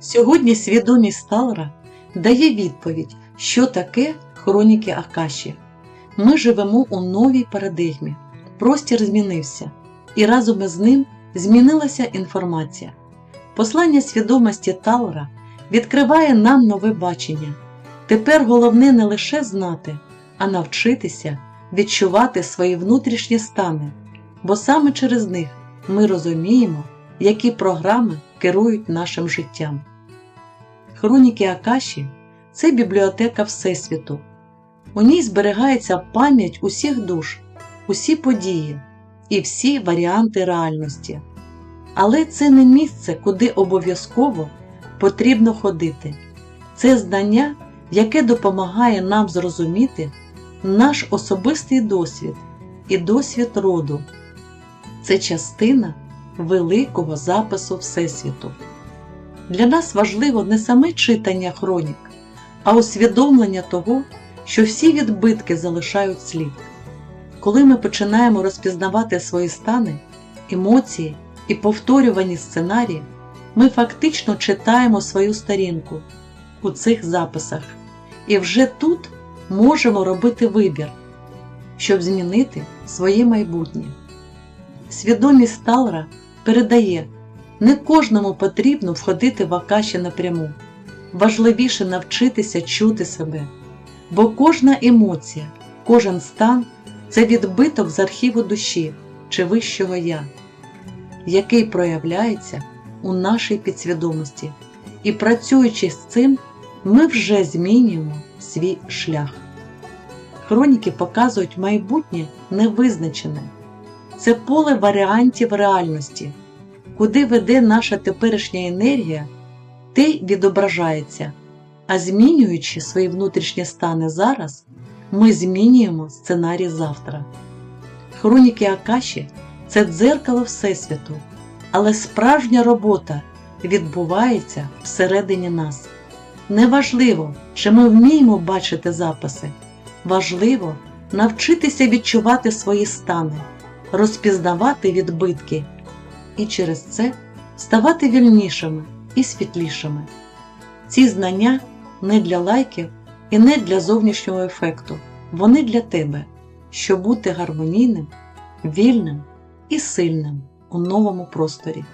Сьогодні свідомість Сталера дає відповідь, що таке хроніки Акаші. Ми живемо у новій парадигмі. Простір змінився, і разом із ним змінилася інформація. Послання свідомості Талера відкриває нам нове бачення. Тепер головне не лише знати, а навчитися відчувати свої внутрішні стани, бо саме через них ми розуміємо, які програми керують нашим життям. Хроніки Акаші це бібліотека Всесвіту. У ній зберігається пам'ять усіх душ, усі події і всі варіанти реальності. Але це не місце, куди обов'язково потрібно ходити. Це знання, яке допомагає нам зрозуміти наш особистий досвід і досвід роду. Це частина великого запису Всесвіту. Для нас важливо не саме читання хронік, а усвідомлення того, що всі відбитки залишають слід. Коли ми починаємо розпізнавати свої стани, емоції і повторювані сценарії, ми фактично читаємо свою сторінку у цих записах, і вже тут можемо робити вибір, щоб змінити своє майбутнє. Свідомість Сталра передає, не кожному потрібно входити в Акаші напряму. Важливіше навчитися чути себе, бо кожна емоція, кожен стан це відбиток з архіву душі чи вищого я, який проявляється у нашій підсвідомості, і працюючи з цим, ми вже змінюємо свій шлях. Хроніки показують майбутнє невизначене. Це поле варіантів реальності, куди веде наша теперішня енергія, те відображається, а змінюючи свої внутрішні стани зараз, ми змінюємо сценарій завтра. Хроніки Акаші це дзеркало Всесвіту, але справжня робота відбувається всередині нас. Неважливо, чи ми вміємо бачити записи, важливо навчитися відчувати свої стани, розпізнавати відбитки і через це ставати вільнішими і світлішими. Ці знання не для лайків і не для зовнішнього ефекту, вони для тебе, щоб бути гармонійним, вільним і сильним у новому просторі.